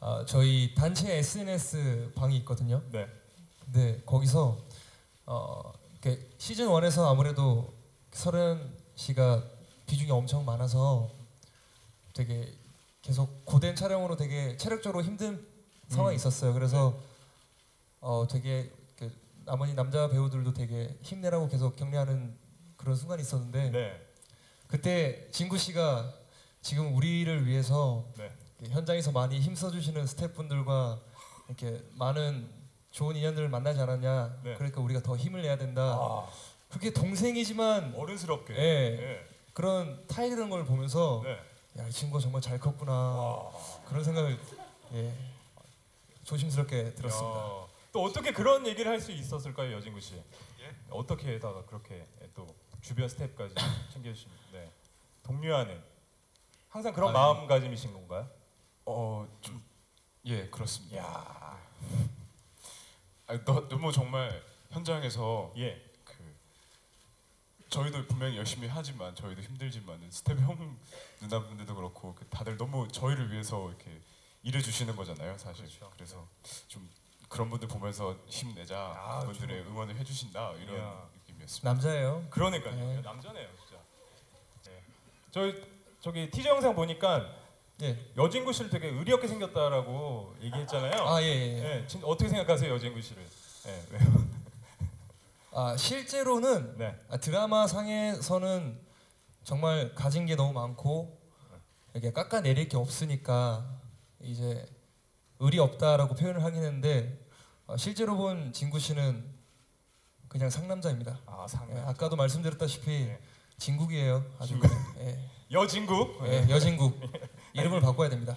아, 저희 단체 SNS 방이 있거든요. 네. 네, 거기서 어, 시즌 1에서 아무래도 설은 씨가 비중이 엄청 많아서 되게 계속 고된 촬영으로 되게 체력적으로 힘든 상황이 음. 있었어요. 그래서 어, 되게 그 나머지 남자 배우들도 되게 힘내라고 계속 격려하는 그런 순간이 있었는데 네. 그때 진구 씨가 지금 우리를 위해서 네. 현장에서 많이 힘써주시는 스태프분들과 이렇게 많은 좋은 인연들을 만나지 않았냐. 네. 그러니까 우리가 더 힘을 내야 된다. 아, 그게 동생이지만 어른스럽게. 예. 네. 그런 타이르는 걸 보면서 네. 야이 친구가 정말 잘 컸구나 와. 그런 생각을 예, 조심스럽게 들었습니다. 야, 또 어떻게 그런 얘기를 할 수 있었을까요, 여진구 씨? 어떻게다가 그렇게 또 주변 스태프까지 챙겨주십니까? 네. 독려하는 항상 그런 아, 마음가짐이신 건가요? 어좀 예 그렇습니다. 야, 아, 너, 너무 정말 현장에서 예, 그 저희도 분명히 열심히 하지만 저희도 힘들지만은 스텝 형 누나분들도 그렇고 그 다들 너무 저희를 위해서 이렇게 일해 주시는 거잖아요, 사실. 그렇죠. 그래서좀 그런 분들 보면서 힘내자 아, 분들의 응원을 해주신다 이런 이야. 느낌이었습니다. 남자예요. 그러니까요. 네. 남자네요, 진짜. 네. 저희 저기 티저 영상 보니까 예. 여진구 씨를 되게 의리 없게 생겼다라고 얘기했잖아요. 아 예. 예. 네, 진, 어떻게 생각하세요, 여진구 씨를? 네, 왜요? 아 실제로는 네, 아, 드라마 상에서는 정말 가진 게 너무 많고 이렇게 깎아내릴 게 없으니까 이제 의리 없다라고 표현을 하긴 했는데 어, 실제로 본 진구 씨는 그냥 상남자입니다. 아 예, 상남. 아까도 말씀드렸다시피 네. 진국이에요. 아주 진국. 예, 여진구. 예, 여진국 이름을 바꿔야 됩니다.